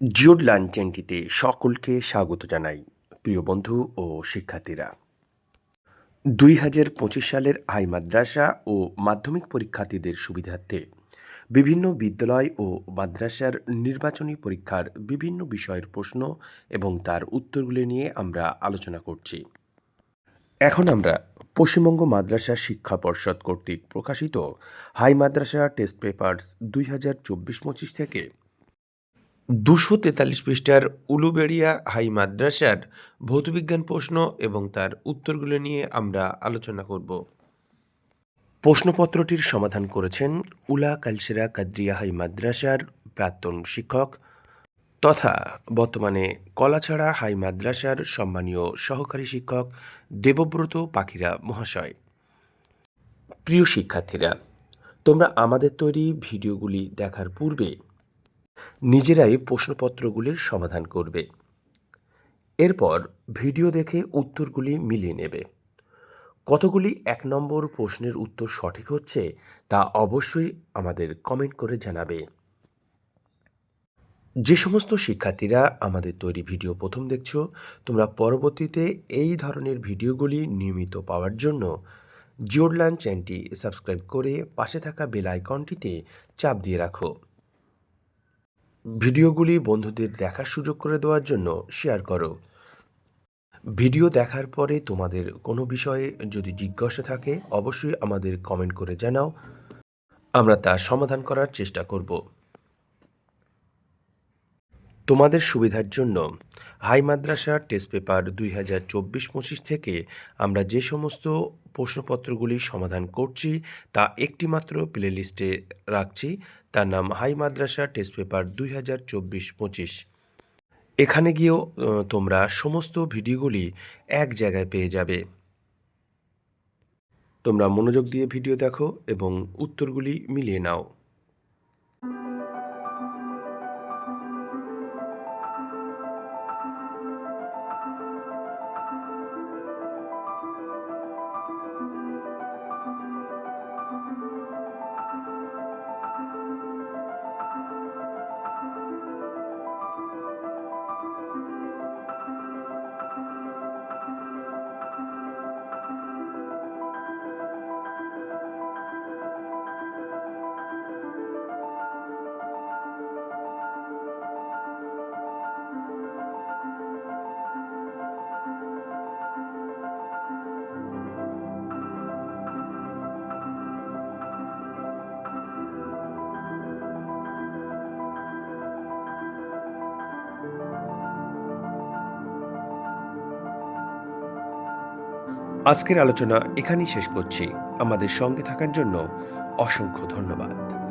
জিওড learn সকলকে স্বাগত জানাই, প্রিয় বন্ধু ও শিক্ষার্থীরা। দুই হাজার পঁচিশ সালের হাই মাদ্রাসা ও মাধ্যমিক পরীক্ষার্থীদের সুবিধার্থে বিভিন্ন বিদ্যালয় ও মাদ্রাসার নির্বাচনী পরীক্ষার বিভিন্ন বিষয়ের প্রশ্ন এবং তার উত্তরগুলি নিয়ে আমরা আলোচনা করছি। এখন আমরা পশ্চিমবঙ্গ মাদ্রাসা শিক্ষা পর্ষদ কর্তৃক প্রকাশিত হাই মাদ্রাসা টেস্ট পেপার্স দুই হাজার চব্বিশ পঁচিশ থেকে দুশো তেতাল্লিশ পৃষ্ঠার উলুবেড়িয়া হাই মাদ্রাসার ভৌতবিজ্ঞান প্রশ্ন এবং তার উত্তরগুলো নিয়ে আমরা আলোচনা করব। প্রশ্নপত্রটির সমাধান করেছেন উলা কালসেরা কাদ্রিয়া হাই মাদ্রাসার প্রাক্তন শিক্ষক তথা বর্তমানে কলাছড়া হাই মাদ্রাসার সম্মানীয় সহকারী শিক্ষক দেবব্রত পাখিরা মহাশয়। প্রিয় শিক্ষার্থীরা, তোমরা আমাদের তৈরি ভিডিওগুলি দেখার পূর্বে নিজেরাই প্রশ্নপত্রগুলির সমাধান করবে। এরপর ভিডিও দেখে উত্তরগুলি মিলিয়ে নেবে। কতগুলি এক নম্বর প্রশ্নের উত্তর সঠিক হচ্ছে তা অবশ্যই আমাদের কমেন্ট করে জানাবে। যে সমস্ত শিক্ষার্থীরা আমাদের তৈরি ভিডিও প্রথম দেখছ, তোমরা পরবর্তীতে এই ধরনের ভিডিওগুলি নিয়মিত পাওয়ার জন্য জিওডলান চ্যানেলটি সাবস্ক্রাইব করে পাশে থাকা বেল আইকনটিতে চাপ দিয়ে রাখো। ভিডিওগুলি বন্ধুদের দেখার সুযোগ করে দেওয়ার জন্য শেয়ার করো। ভিডিও দেখার পরে তোমাদের কোনো বিষয়ে যদি জিজ্ঞাসা থাকে, অবশ্যই আমাদের কমেন্ট করে জানাও। আমরা তা সমাধান করার চেষ্টা করব। তোমাদের সুবিধার জন্য হাই মাদ্রাসা টেস্ট পেপার দুই হাজার চব্বিশ পঁচিশ থেকে আমরা যে সমস্ত প্রশ্নপত্রগুলি সমাধান করছি, তা একটিমাত্র প্লে লিস্টে রাখছি। তার নাম হাই মাদ্রাসা টেস্ট পেপার দুই হাজার চব্বিশ পঁচিশ। এখানে গিয়েও তোমরা সমস্ত ভিডিওগুলি এক জায়গায় পেয়ে যাবে। তোমরা মনোযোগ দিয়ে ভিডিও দেখো এবং উত্তরগুলি মিলিয়ে নাও। আজকের আলোচনা এখানেই শেষ করছি। আমাদের সঙ্গে থাকার জন্য অসংখ্য ধন্যবাদ।